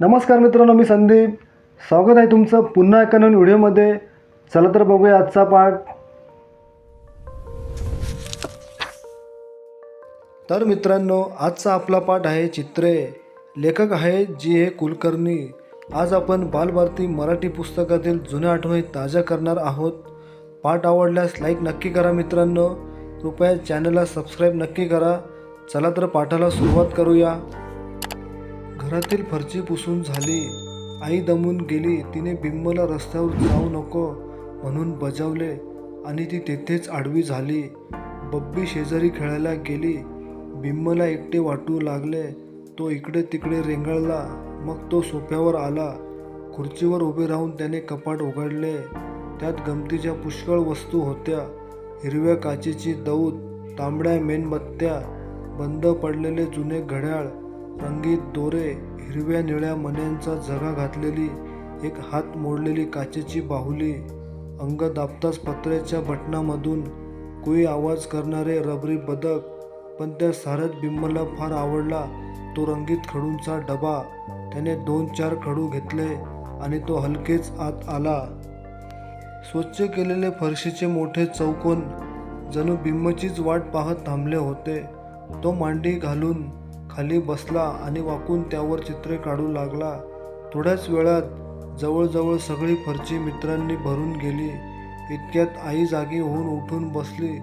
नमस्कार मित्रांनो मी संदीप. स्वागत आहे तुमचं पुन्हा एका नवीन व्हिडिओमध्ये. चला तर बघूया आजचा पाठ. तर मित्रांनो आजचा आपला पाठ आहे चित्रे. लेखक आहे जी हे कुलकर्णी. आज आपण बालभारती मराठी पुस्तकातील जुन्या आठवणी ताज्या करणार आहोत. पाठ आवडल्यास लाईक नक्की करा मित्रांनो. कृपया चॅनलला सबस्क्राईब नक्की करा. चला तर पाठाला सुरुवात करूया. घरातील फरची पुसून झाली. आई दमून गेली तिने बिंबला रस्त्यावर जाऊ नको म्हणून बजावले आणि ती तेथेच आडवी झाली. बब्बी शेजारी खेळायला गेली. बिंबला एकटे वाटू लागले. तो इकडे तिकडे रेंगाळला. मग तो सोफ्यावर आला. खुर्चीवर उभे राहून त्याने कपाट उघडले. त्यात गमतीच्या पुष्कळ वस्तू होत्या. हिरव्या काचेची दौत तांबड्या मेणबत्त्या बंद पडलेले जुने घड्याळ रंगीत दोरे हिरव्या निळ्या मण्यांचा झगा घातलेली एक हात मोडलेली काचेची बाहुली अंग दाबताच पत्र्याच्या बटणामधून कुई आवाज करणारे रबरी बदक पण त्या सारथ बिंबला फार आवडला. तो रंगीत खडूंचा डबा त्याने दोन चार खडू घेतले आणि तो हलकेच आत आला. स्वच्छ केलेले फरशीचे मोठे चौकोन जणू बिंबचीच वाट पाहत थांबले होते. तो मांडी घालून खाली बसला आणि वाकून त्यावर चित्रे काढू लागला. थोड्याच वेळात जवळजवळ सगळी फरची मित्रांनी भरून गेली. इतक्यात आई जागी होऊन उठून बसली.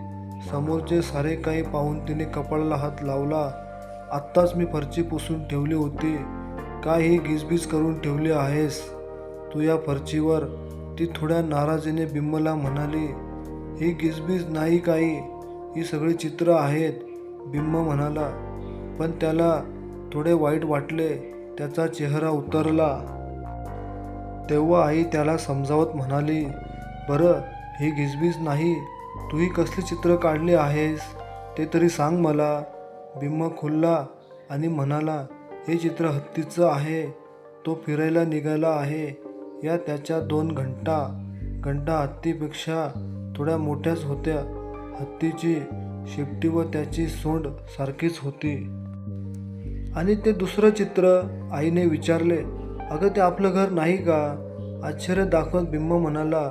समोरचे सारे काही पाहून तिने कपाळाला हात लावला. आत्ताच मी फरची पुसून ठेवली होती. काय ही गिजबीज करून ठेवली आहेस? तू या फरचीवर? ती थोड्या नाराजीने बिम्मला म्हणाली. ही गिजबीज नाही काही. ही सगळी चित्र आहेत बिम्म म्हणाला. पण त्याला थोडे वाईट वाटले त्याचा चेहरा उतरला. तेव्हा आई त्याला समजावत म्हणाली बरं ही गिजबीज नाही तू ही कसली चित्र काढली आहेस? ते तरी सांग मला. बिम्म खुलला आणि म्हणाला हे चित्र हत्तीचं आहे तो फिरायला निघाला आहे. या त्याच्या दोन घंटा घंटा हत्तीपेक्षा थोड्या मोठ्याच होत्या. हत्तीची शेपटी व त्याची सोंड सारखीच होती. आणि ते दुसरं चित्र आईने विचारले अगं ते आपलं घर नाही का? आश्चर्य दाखवत बिंब म्हणाला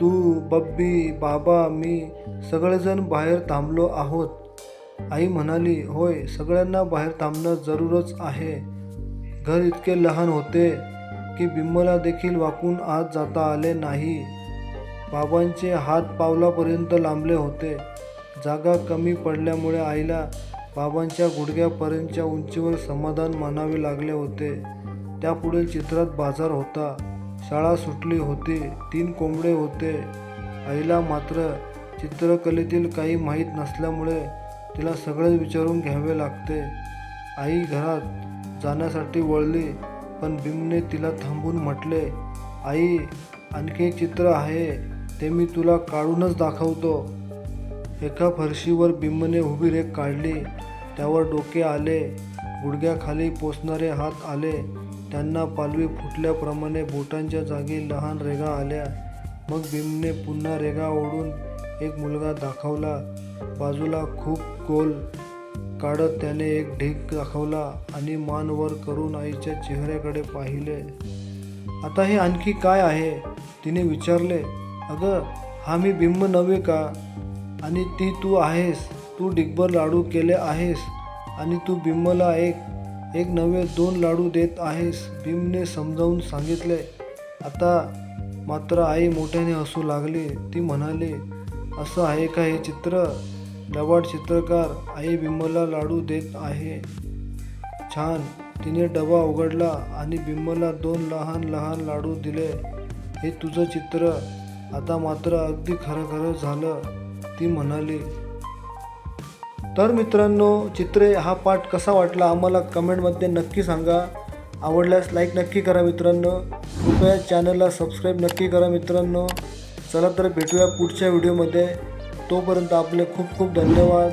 तू बब्बी बाबा मी सगळेजण बाहेर थांबलो आहोत. आई म्हणाली होय सगळ्यांना बाहेर थांबणं जरूरच आहे. घर इतके लहान होते की बिंबला देखील वाकून आत जाता आले नाही. बाबांचे हात पावलापर्यंत लांबले होते. जागा कमी पडल्यामुळे आईला बाबांच्या गुडघ्यापर्यंतच्या उंचीवर समाधान मानावे लागले होते. त्यापुढील चित्रात बाजार होता. शाळा सुटली होती. तीन कोंबडे होते. आईला मात्र चित्रकलेतील काही माहीत नसल्यामुळे तिला सगळेच विचारून घ्यावे लागते. आई घरात जाण्यासाठी वळली पण भीमने तिला थांबून म्हटले आई आणखी चित्र आहे. ते मी तुला काढूनच दाखवतो. एका फरशीवर बिंबने उभी रेख काढली. त्यावर डोके आले. गुडघ्याखाली पोचणारे हात आले. त्यांना पालवी फुटल्याप्रमाणे बोटांच्या जागी लहान रेगा आल्या. मग बिंबने पुन्हा रेगा ओढून एक मुलगा दाखवला. बाजूला खूप गोल काढत त्याने एक ढीक दाखवला आणि मान वर करून आईच्या चेहऱ्याकडे पाहिले. आता हे आणखी काय आहे? तिने विचारले. अगं हा मी बिंब नव्हे का? आणि ती तू आहेस. तू डिग्बर लाडू केले आहेस. आणि तू बिम्मला एक एक नवे दोन लाडू देत आहेस. भीमने समजावून सांगितले. आता मात्र आई मोठ्याने हसू लागली. ती म्हणाली असं आहे का हे चित्र? लवाड चित्रकार आई बिम्मला लाडू देत आहे. छान. तिने डबा उघडला आणि बिम्मला दोन लहान लहान लाडू दिले. हे तुझं चित्र. आता मात्र अगदी खरं खरं झालं. ती म्हणाली तर मित्रांनो चित्रे हा पाठ कसा वाटला आम्हाला कमेंटमध्ये नक्की सांगा. आवडल्यास लाईक नक्की करा मित्रांनो. कृपया चॅनलला सबस्क्राईब नक्की करा मित्रांनो. चला तर भेटूया पुढच्या व्हिडिओमध्ये तोपर्यंत आपले खूप खूप धन्यवाद.